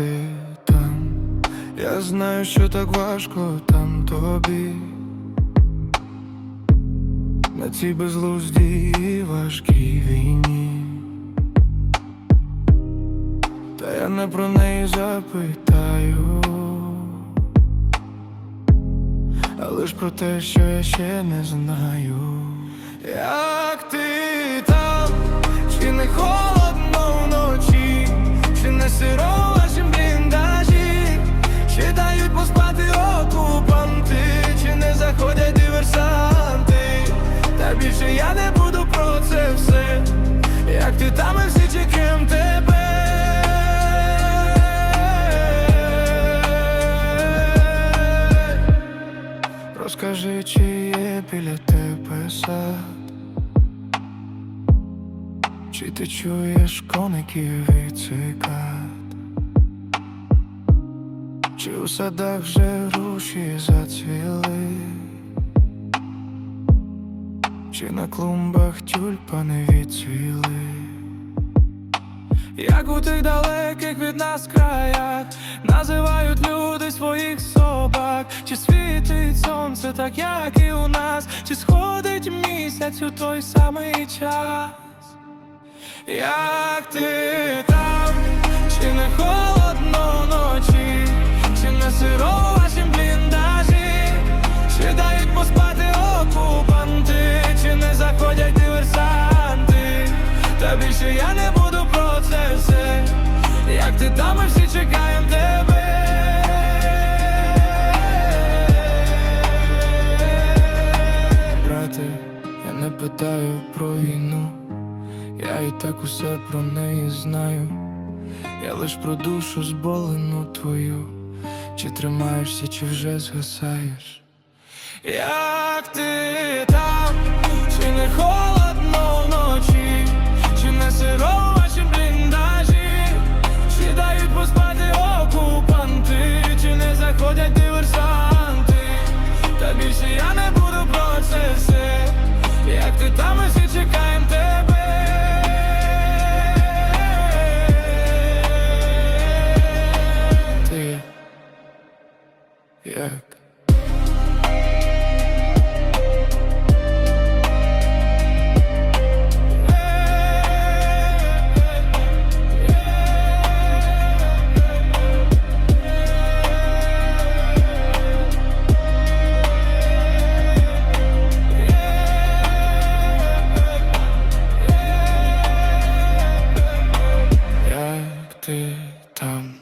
ти там. Я знаю, що так важко там тобі. На цій безглуздій і важкій війні. Та я не про неї запитаю, а лиш про те, що я ще не знаю. Як ти там, чи не холодно більше я не буду про це все, як ти там і всі чекаємо тебе. Розкажи, чи є біля тебе сад, чи ти чуєш коників і цикад, чи у садах вже груші зацвіли, чи на клумбах тюльпани відцвіли. Як у тих далеких від нас краях називають люди своїх собак, чи світить сонце, так як і у нас, чи сходить місяць у той самий час, як ти там, чи не холодно більше я не буду про це все, як ти там, ми всі чекаємо тебе. Брате, я не питаю про війну, я і так усе про неї знаю. Я лиш про душу зболену твою, чи тримаєшся, чи вже згасаєш. Як ти там, як ми всі чекаємо тебе. Ти Як ти там?